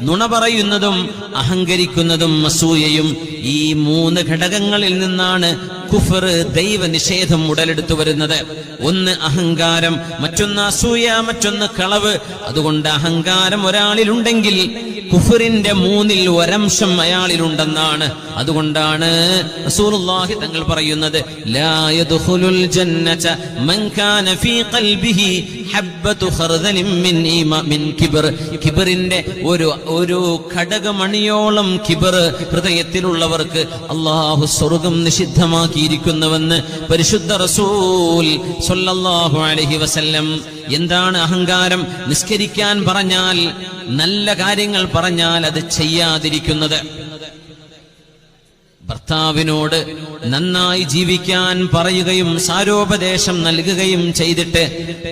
നുണ പറയുന്നതും അഹങ്കരിക്കുന്നതും അസൂയയും ഈ മൂന്ന് ഘടകങ്ങളിൽ നിന്നാണ് കുഫർ ദൈവ നിഷേധം ഉടലെടുത്തു വരുന്നത്. ഒന്ന് അഹങ്കാരം മറ്റൊന്ന് അസൂയ മറ്റൊന്ന് കളവ്. അതുകൊണ്ട് അഹങ്കാരം ഒരാളിലുണ്ടെങ്കിൽ കുഫറിന്റെ മൂന്നിൽ ഒരംശം അയാളിലുണ്ടെന്നാണ്. അതുകൊണ്ടാണ് റസൂലുള്ളാഹി തങ്ങൾ പറയുന്നത് ലാ യദ്ഖുലുൽ ജന്നത മൻ കാന ഫീ ഖൽബിഹി ഹബ്ബതു ഖർദലിൻ മിൻ ഈമാ മിൻ കിബ്ർ. ഒരു ഒരു ഘടകമണിയോളം കിബർ ഹൃദയത്തിലുള്ളവർക്ക് അള്ളാഹു സ്വർഗം നിഷിദ്ധമാക്കിയിരിക്കുന്നുവെന്ന് പരിശുദ്ധ റസൂൽ സല്ലല്ലാഹു അലൈഹി വസല്ലം എന്താണ് അഹങ്കാരം? നിസ്കരിക്കാൻ പറഞ്ഞാൽ നല്ല കാര്യങ്ങൾ പറഞ്ഞാൽ അത് ചെയ്യാതിരിക്കുന്നത്. ഭർത്താവിനോട് നന്നായി ജീവിക്കാൻ പറയുകയും സാരോപദേശം നൽകുകയും ചെയ്തിട്ട്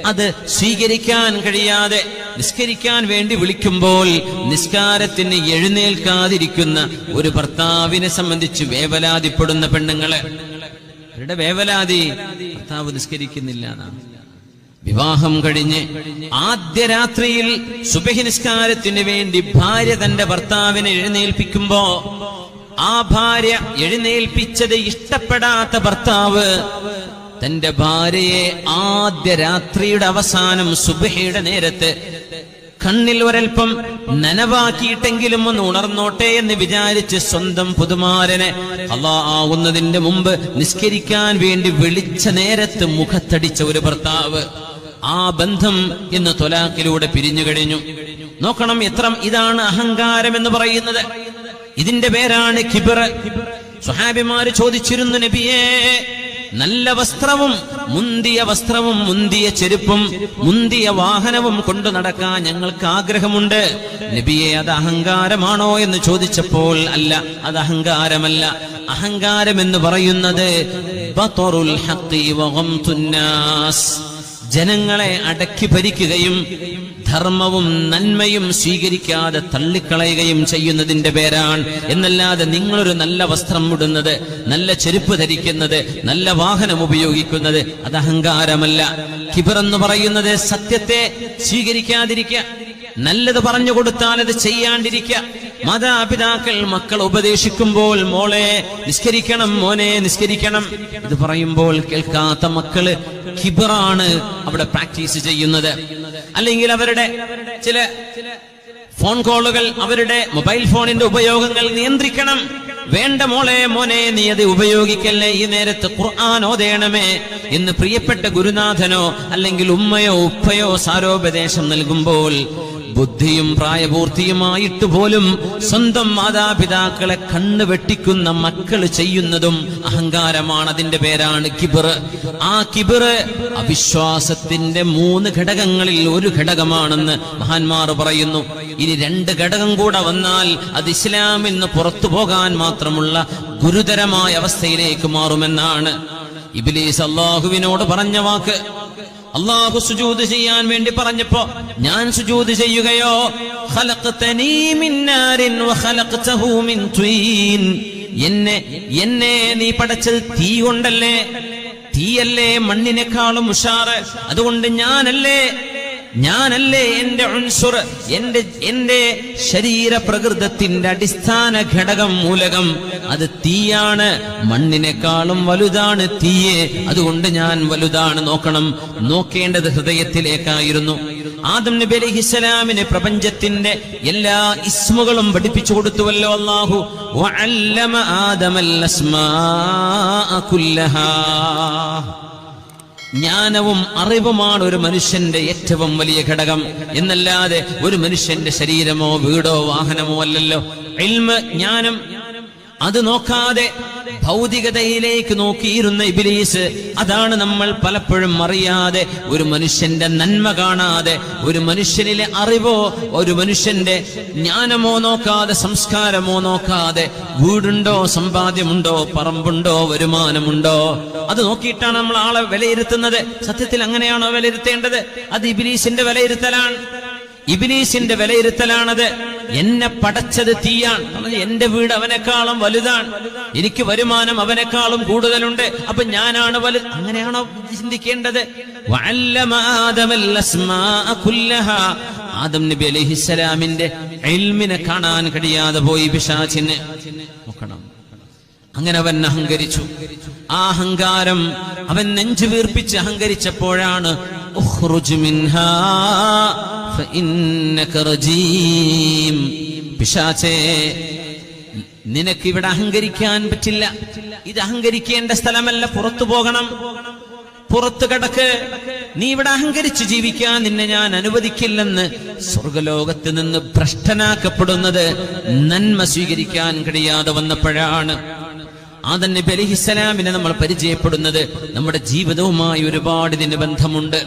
അത് സ്വീകരിക്കാൻ കഴിയാതെ നിസ്കരിക്കാൻ വേണ്ടി വിളിക്കുമ്പോൾ നിസ്കാരത്തിന് എഴുന്നേൽക്കാതിരിക്കുന്ന ഒരു ഭർത്താവിനെ സംബന്ധിച്ച് വേവലാതിപ്പെടുന്ന പെണ്ണുങ്ങൾ. അവരുടെ വേവലാതി ഭർത്താവ് നിസ്കരിക്കുന്നില്ല എന്നാണ്. വിവാഹം കഴിഞ്ഞ് ആദ്യ രാത്രിയിൽ സുബഹിനിസ്കാരത്തിന് വേണ്ടി ഭാര്യ തന്റെ ഭർത്താവിനെ എഴുന്നേൽപ്പിക്കുമ്പോ ആ ഭാര്യ എഴുന്നേൽപ്പിച്ചത് ഇഷ്ടപ്പെടാത്ത ഭർത്താവ് തന്റെ ഭാര്യയെ ആദ്യ രാത്രിയുടെ അവസാനം സുബഹയുടെ നേരത്ത് കണ്ണിൽ ഒരൽപ്പം നനവാക്കിയിട്ടെങ്കിലും ഒന്ന് ഉണർന്നോട്ടെ എന്ന് വിചാരിച്ച് സ്വന്തം പുതുമാരനെ അള്ളാ ആവുന്നതിന്റെ മുമ്പ് നിസ്കരിക്കാൻ വേണ്ടി വിളിച്ച നേരത്ത് മുഖത്തടിച്ച ഒരു ഭർത്താവ്. ആ ബന്ധം ഇന്ന് തൊലാക്കിലൂടെ പിരിഞ്ഞു കഴിഞ്ഞു. നോക്കണം എത്ര ഇതാണ് അഹങ്കാരം എന്ന് പറയുന്നത്. ഇതിന്റെ പേരാണ് കിബിർ സുഹാബിമാര് ചോദിച്ചിരുന്നു നബിയേ നല്ല വസ്ത്രവും മുന്തിയ വസ്ത്രവും മുന്തിയ ചെരുപ്പും മുന്തിയ വാഹനവും കൊണ്ടു നടക്കാൻ ഞങ്ങൾക്ക് ആഗ്രഹമുണ്ട്. നബിയെ അത് അഹങ്കാരമാണോ എന്ന് ചോദിച്ചപ്പോൾ അല്ല അത് അഹങ്കാരമല്ല. അഹങ്കാരം എന്ന് പറയുന്നത് ബത്റുൽ ഹഖി വഗംതുൻ നാസ്. ജനങ്ങളെ അടക്കി ഭരിക്കുകയും ധർമ്മവും നന്മയും സ്വീകരിക്കാതെ തള്ളിക്കളയുകയും ചെയ്യുന്നതിന്റെ പേരാണ്. എന്നല്ലാതെ നിങ്ങളൊരു നല്ല വസ്ത്രം ഇടുന്നത് നല്ല ചെരുപ്പ് ധരിക്കുന്നത് നല്ല വാഹനം ഉപയോഗിക്കുന്നത് അത് അഹങ്കാരമല്ല കിബർ എന്ന് പറയുന്നത് സത്യത്തെ സ്വീകരിക്കാതിരിക്കുക. നല്ലത് പറഞ്ഞു കൊടുത്താൽ അത് ചെയ്യാണ്ടിരിക്കുക. മാതാപിതാക്കൾ മക്കൾ ഉപദേശിക്കുമ്പോൾ മോളെ നിസ്കരിക്കണം മോനെ നിസ്കരിക്കണം. ഇത് പറയുമ്പോൾ കേൾക്കാത്ത മക്കൾ കിബറാണ് അവിടെ പ്രാക്ടീസ് ചെയ്യുന്നത്. അല്ലെങ്കിൽ അവരുടെ ചില ഫോൺ കോളുകൾ അവരുടെ മൊബൈൽ ഫോണിന്റെ ഉപയോഗങ്ങൾ നിയന്ത്രിക്കണം. വേണ്ട മോളെ മോനെ നീ അത് ഉപയോഗിക്കല്ലേ? ഈ നേരത്ത് ഖുർആൻ ഓതേണമേ എന്ന് പ്രിയപ്പെട്ട ഗുരുനാഥനോ അല്ലെങ്കിൽ ഉമ്മയോ ഉപ്പയോ സാരോപദേശം നൽകുമ്പോൾ ബുദ്ധിയും പ്രായപൂർത്തിയുമായിട്ട് പോലും സ്വന്തം മാതാപിതാക്കളെ കണ്ണ് വെട്ടിക്കുന്ന മക്കൾ ചെയ്യുന്നതും അഹങ്കാരമാണ്. അതിന്റെ പേരാണ് കിബിർ. ആ കിബിർ അവിശ്വാസത്തിന്റെ മൂന്ന് ഘടകങ്ങളിൽ ഒരു ഘടകമാണെന്ന് മഹാന്മാർ പറയുന്നു. ഇനി രണ്ട് ഘടകം കൂടെ വന്നാൽ അത് ഇസ്ലാമിൽ നിന്ന് പുറത്തു പോകാൻ മാത്രമുള്ള ഗുരുതരമായ അവസ്ഥയിലേക്ക് മാറുമെന്നാണ്. ഇബിലീസ് അള്ളാഹുവിനോട് പറഞ്ഞ വാക്ക്. അള്ളാഹു സുജൂത് ചെയ്യാൻ വേണ്ടി പറഞ്ഞപ്പോ ഞാൻ സുജൂത് ചെയ്യുകയോ? എന്നെ എന്നെ നീ പടച്ചത് തീ കൊണ്ടല്ലേ? തീയല്ലേ മണ്ണിനേക്കാളും ഉഷാറ്. അതുകൊണ്ട് ഞാനല്ലേ ഞാനല്ലേ എന്റെ ഉൻസുർ എന്റെ എന്റെ ശരീര പ്രകൃതത്തിന്റെ അടിസ്ഥാന ഘടകം മൂലകം. അത് തീയാണ് മണ്ണിനേക്കാളും വലുതാണ് തീയെ. അതുകൊണ്ട് ഞാൻ വലുതാണ് നോക്കണം. നോക്കേണ്ടത് ഹൃദയത്തിലേക്കായിരുന്നു. ആദം നബി അലൈഹിസ്സലാമിന് പ്രപഞ്ചത്തിന്റെ എല്ലാ ഇസ്മുകളും പഠിപ്പിച്ചു കൊടുത്തുവല്ലോ അള്ളാഹു ആദമൽ അസ്മാഅ കുല്ലഹാ. ജ്ഞാനവും അറിവുമാണ് ഒരു മനുഷ്യന്റെ ഏറ്റവും വലിയ ഘടകം. എന്നല്ലാതെ ഒരു മനുഷ്യന്റെ ശരീരമോ വീടോ വാഹനമോ അല്ലല്ലോ. ഇൽമ് ജ്ഞാനം അത് നോക്കാതെ ഭൗതികതയിലേക്ക് നോക്കിയിരുന്ന ഇബിലീസ് അതാണ് നമ്മൾ പലപ്പോഴും അറിയാതെ ഒരു മനുഷ്യന്റെ നന്മ കാണാതെ ഒരു മനുഷ്യനിലെ അറിവോ ഒരു മനുഷ്യന്റെ ജ്ഞാനമോ നോക്കാതെ സംസ്കാരമോ നോക്കാതെ വീടുണ്ടോ സമ്പാദ്യമുണ്ടോ പറമ്പുണ്ടോ വരുമാനമുണ്ടോ? അത് നോക്കിയിട്ടാണ് നമ്മൾ ആളെ വിലയിരുത്തുന്നത്. സത്യത്തിൽ അങ്ങനെയാണോ വിലയിരുത്തേണ്ടത്? അത് ഇബിലീസിന്റെ വിലയിരുത്തലാണ്. ഇബിലീസിന്റെ വിലയിരുത്തലാണത്. എന്നെ പടച്ചത് തീയാണ്. എന്റെ വീട് അവനേക്കാളും വലുതാണ്. എനിക്ക് വരുമാനം അവനേക്കാളും കൂടുതലുണ്ട്. അപ്പൊ ഞാനാണ് വലു അങ്ങനെയാണോ ചിന്തിക്കേണ്ടത്? ആദം നബി അലിഹിസ്സലാമിന്റെ എൽമിനെ കാണാൻ കഴിയാതെ പോയി പിശാചിന്. നോക്കണം. അങ്ങനെ അവൻ അഹങ്കരിച്ചു. ആ അഹങ്കാരം അവൻ നെഞ്ചു വീർപ്പിച്ച് അഹങ്കരിച്ചപ്പോഴാണ് പിശാചേ നിനക്ക് ഇവിടെ അഹങ്കരിക്കാൻ പറ്റില്ല. ഇത് അഹങ്കരിക്കേണ്ട സ്ഥലമല്ല. പുറത്തു പോകണം. പുറത്തു കടക്ക്. നീ ഇവിടെ അഹങ്കരിച്ച് ജീവിക്കാൻ നിന്നെ ഞാൻ അനുവദിക്കില്ലെന്ന് സ്വർഗലോകത്ത് നിന്ന് ഭ്രഷ്ടനാക്കപ്പെടുന്നത് നന്മ സ്വീകരിക്കാൻ കഴിയാതെ വന്നപ്പോഴാണ്. ആദൻ നബി അലിഹിസ്സലാമിനെ നമ്മൾ പരിചയപ്പെടുന്നത്. നമ്മുടെ ജീവിതവുമായി ഒരുപാട് ഇതിന് ബന്ധമുണ്ട്.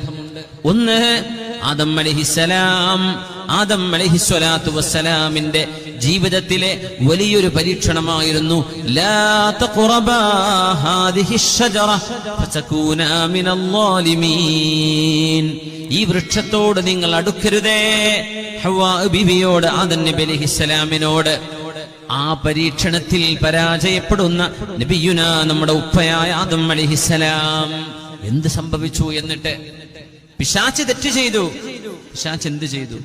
ഒന്ന് ആദം അലഹിസലാം ആദം അലഹിസ്വലാത്തു വസ്സലാമിന്റെ ജീവിതത്തിലെ വലിയൊരു പരീക്ഷണമായിരുന്നു. ഈ വൃക്ഷത്തോട് നിങ്ങൾ അടുക്കരുതേ. ബിബിയോട് ആദം നബി അലഹിസ്സലാമിനോട് ആ പരീക്ഷണത്തിൽ പരാജയപ്പെടുന്ന നബിയുന നമ്മുടെ ഉപ്പയായ ആദം അലിഹിസലാം എന്ത് സംഭവിച്ചു എന്നിട്ട്? പിശാച്ച് തെറ്റ് ചെയ്തു. പിശാച്ച് എന്ത് ചെയ്തു?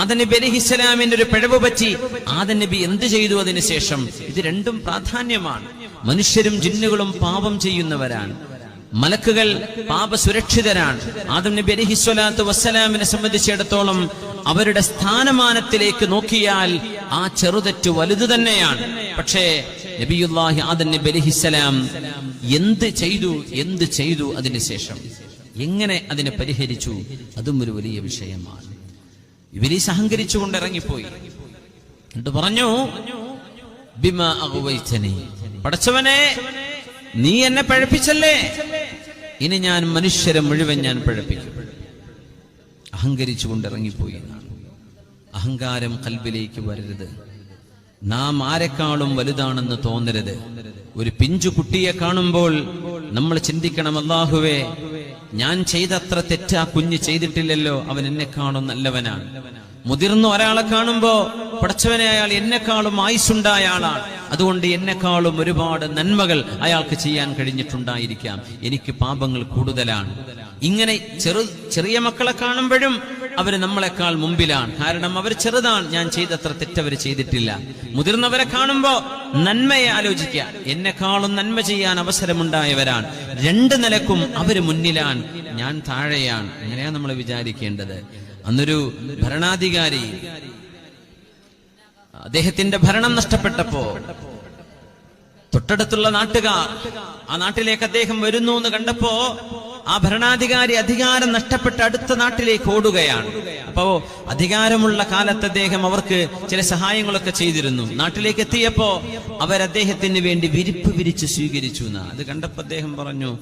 ആദനബി അലഹിസ്സലാമിന്റെ ഒരു പിഴവ് പറ്റി ആദനബി എന്ത് ചെയ്തു അതിനുശേഷം ഇത് രണ്ടും പ്രാധാന്യമാണ്. മനുഷ്യരും ജിന്നുകളും പാപം ചെയ്യുന്നവരാണ്. മലക്കുകൾ പാപ സുരക്ഷിതരാണ് ആദം നബി അലഹിസ്വലാത്തു വസ്സലാമിനെ സംബന്ധിച്ചിടത്തോളം അവരുടെ സ്ഥാനമാനത്തിലേക്ക് നോക്കിയാൽ ആ ചെറുതെറ്റ് വലുത് തന്നെയാണ്. പക്ഷേ നബിയുല്ലാഹി ആദൻ നബി അലഹിസ്സലാം എന്ത് ചെയ്തു? എന്ത് ചെയ്തു അതിനുശേഷം എങ്ങനെ അതിനെ പരിഹരിച്ചു? അതും ഒരു വലിയ വിഷയമാണ്. ഇവരീസ് അഹങ്കരിച്ചുകൊണ്ട് ഇറങ്ങിപ്പോയി എന്നിട്ട് പറഞ്ഞു ബിമ അഗുവൈത്തനി പടച്ചവനെ നീ എന്നെ പഴപ്പിച്ചല്ലേ? ഇനി ഞാൻ മനുഷ്യരെ മുഴുവൻ ഞാൻ പഴപ്പിക്കും. അഹങ്കരിച്ചുകൊണ്ട് ഇറങ്ങിപ്പോയി എന്നാണ്. അഹങ്കാരം കൽബിലേക്ക് വരരുത്. നാം ആരെക്കാളും വലുതാണെന്ന് തോന്നരുത്. ഒരു പിഞ്ചു കുട്ടിയെ കാണുമ്പോൾ നമ്മൾ ചിന്തിക്കണം അല്ലാഹുവേ ഞാൻ ചെയ്തത്ര തെറ്റ് ആ കുഞ്ഞ് ചെയ്തിട്ടില്ലല്ലോ അവൻ എന്നെക്കാളും നല്ലവനാണ്. മുതിർന്ന ഒരാളെ കാണുമ്പോ പടച്ചവനെ അയാൾ എന്നെക്കാളും ആയുസുണ്ടായ ആളാണ്. അതുകൊണ്ട് എന്നെക്കാളും ഒരുപാട് നന്മകൾ അയാൾക്ക് ചെയ്യാൻ കഴിഞ്ഞിട്ടുണ്ടായിരിക്കാം. എനിക്ക് പാപങ്ങൾ കൂടുതലാണ്. ഇങ്ങനെ ചെറു ചെറിയ മക്കളെ കാണുമ്പോഴും അവർ നമ്മളെക്കാൾ മുമ്പിലാണ്. കാരണം അവർ ചെറുതാണ്. ഞാൻ ചെയ്തത്ര തെറ്റവർ ചെയ്തിട്ടില്ല. മുതിർന്നവരെ കാണുമ്പോ നന്മയെ ആലോചിക്കുക. എന്നെക്കാളും നന്മ ചെയ്യാൻ അവസരമുണ്ടായവരാണ്. രണ്ട് നിലക്കും അവർ മുന്നിലാണ്. ഞാൻ താഴെയാണ്. അങ്ങനെയാണ് നമ്മൾ വിചാരിക്കേണ്ടത്. അന്നൊരു ഭരണാധികാരി അദ്ദേഹത്തിന്റെ ഭരണം നഷ്ടപ്പെട്ടപ്പോ തൊട്ടടുത്തുള്ള നാട്ടുകാർ ആ നാട്ടിലേക്ക് അദ്ദേഹം വരുന്നു എന്ന് കണ്ടപ്പോ ആ ഭരണാധികാരി അധികാരം നഷ്ടപ്പെട്ട് അടുത്ത നാട്ടിലേക്ക് ഓടുകയാണ്. അപ്പോ അധികാരമുള്ള കാലത്ത് അദ്ദേഹം അവർക്ക് ചില സഹായങ്ങളൊക്കെ ചെയ്തിരുന്നു. നാട്ടിലേക്ക് എത്തിയപ്പോ അവർ അദ്ദേഹത്തിന് വേണ്ടി വിരിപ്പ് വിരിച്ച് സ്വീകരിച്ചു അത് കണ്ടപ്പോ അദ്ദേഹം പറഞ്ഞു.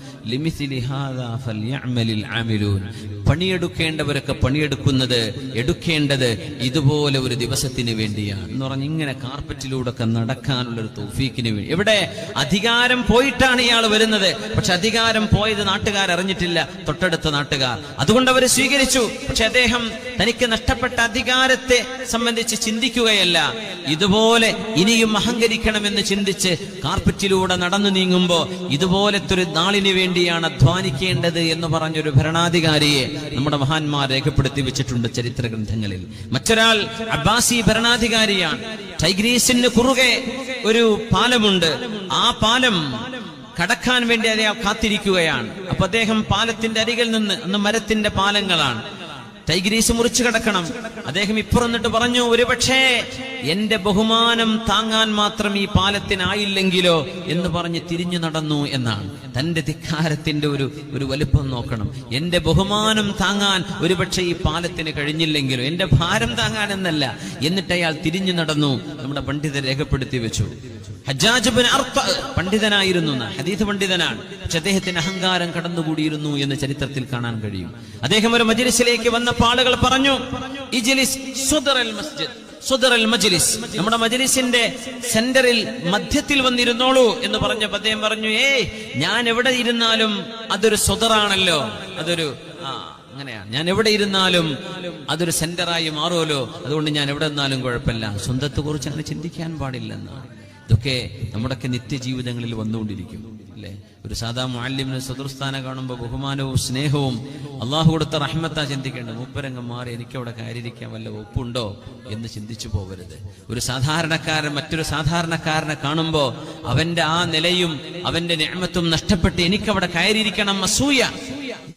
പണിയെടുക്കേണ്ടവരൊക്കെ പണിയെടുക്കുന്നത് എടുക്കേണ്ടത് ഇതുപോലെ ഒരു ദിവസത്തിന് വേണ്ടിയാണ് എന്ന് പറഞ്ഞ് ഇങ്ങനെ കാർപ്പറ്റിലൂടെ ഒക്കെ നടക്കാനുള്ള ഒരു തോഫീക്കിന് വേണ്ടി. എവിടെ? അധികാരം പോയിട്ടാണ് ഇയാൾ വരുന്നത്. പക്ഷെ അധികാരം പോയത് നാട്ടുകാർ അറിഞ്ഞിട്ടില്ല തൊട്ടടുത്ത നാട്ടുകാർ. അതുകൊണ്ട് അവർ സ്വീകരിച്ചു. പക്ഷെ അദ്ദേഹം തനിക്ക് നഷ്ടപ്പെട്ട അധികാരത്തെ സംബന്ധിച്ച് ചിന്തിക്കുകയല്ല. ഇതുപോലെ ഇനിയും അഹങ്കരിക്കണമെന്ന് ചിന്തിച്ച് കാർപ്പറ്റിലൂടെ നടന്നു നീങ്ങുമ്പോ ഇതുപോലത്തെ ഒരു നാളിന് വേണ്ടിയാണ് അധ്വാനിക്കേണ്ടത് എന്ന് പറഞ്ഞൊരു ഭരണാധികാരിയെ നമ്മുടെ മഹാന്മാർ രേഖപ്പെടുത്തി വെച്ചിട്ടുണ്ട് ചരിത്ര ഗ്രന്ഥങ്ങളിൽ. മറ്റൊരാൾ അബ്ബാസി ഭരണാധികാരിയാണ്. ടൈഗ്രീസിന് കുറുകെ ഒരു പാലമുണ്ട്. ആ പാലം കടക്കാൻ വേണ്ടി അതെ കാത്തിരിക്കുകയാണ്. അപ്പൊ അദ്ദേഹം പാലത്തിന്റെ അരികിൽ നിന്ന് അന്ന് മരത്തിന്റെ പാലങ്ങളാണ്. ടൈഗ്രീസ് മുറിച്ചു കിടക്കണം. അദ്ദേഹം ഇപ്പുറന്നിട്ട് പറഞ്ഞു ഒരുപക്ഷേ എന്റെ ബഹുമാനം താങ്ങാൻ മാത്രം ഈ പാലത്തിനായില്ലെങ്കിലോ എന്ന് പറഞ്ഞ് തിരിഞ്ഞു നടന്നു എന്നാണ്. തന്റെ ധിക്കാരത്തിന്റെ ഒരു ഒരു വലുപ്പം നോക്കണം. എന്റെ ബഹുമാനം താങ്ങാൻ ഒരുപക്ഷെ ഈ പാലത്തിന് കഴിഞ്ഞില്ലെങ്കിലോ. എന്റെ ഭാരം താങ്ങാൻ എന്നല്ല. എന്നിട്ട് അയാൾ തിരിഞ്ഞു നടന്നു. നമ്മുടെ പണ്ഡിതർ രേഖപ്പെടുത്തി വെച്ചു. ഹജ്ജാജ് ബിൻ അർത്ത പണ്ഡിതനായിരുന്നു ഹദീസ് പണ്ഡിതനാണ്. പക്ഷെ അദ്ദേഹത്തിന് അഹങ്കാരം കടന്നുകൂടിയിരുന്നു എന്ന് ചരിത്രത്തിൽ കാണാൻ കഴിയും. അദ്ദേഹം ഒരു മജിലിസിലേക്ക് വന്ന ആളുകൾ പറഞ്ഞു മസ്ജിദ് സുദറൽ മജ്ലിസ്. നമ്മുടെ മജ്ലിസിന്റെ സെന്ററിൽ മധ്യത്തിൽ വന്നിരുന്നോളൂ എന്ന് പറഞ്ഞപ്പോ അദ്ദേഹം പറഞ്ഞു ഏയ് ഞാൻ എവിടെ ഇരുന്നാലും അതൊരു സുദറാണല്ലോ അതൊരു ആ അങ്ങനെയാണ് ഞാൻ എവിടെ ഇരുന്നാലും അതൊരു സെന്ററായി മാറുമല്ലോ. അതുകൊണ്ട് ഞാൻ എവിടെ നിന്നാലും കുഴപ്പമില്ല. സ്വന്തത്തെ കുറിച്ച് അങ്ങനെ ചിന്തിക്കാൻ പാടില്ലെന്നാണ്. ഇതൊക്കെ നമ്മുടെയൊക്കെ നിത്യജീവിതങ്ങളിൽ വന്നുകൊണ്ടിരിക്കും അല്ലേ? ഒരു സാധാ മാലിന്യം സദുർസ്ഥാന കാണുമ്പോൾ ബഹുമാനവും സ്നേഹവും അള്ളാഹു കൊടുത്ത റഹ്മത്താ ചിന്തിക്കേണ്ടത് മൂപ്പരംഗം മാറി എനിക്കവിടെ അവിടെ കാര്യരിക്കാൻ വല്ല ഒപ്പുണ്ടോ എന്ന് ചിന്തിച്ചു പോകരുത്. ഒരു സാധാരണക്കാരൻ മറ്റൊരു സാധാരണക്കാരനെ കാണുമ്പോൾ അവന്റെ ആ നിലയും അവന്റെ ഞാമത്വം നഷ്ടപ്പെട്ട് എനിക്കവിടെ കയറിയിരിക്കണം അസൂയ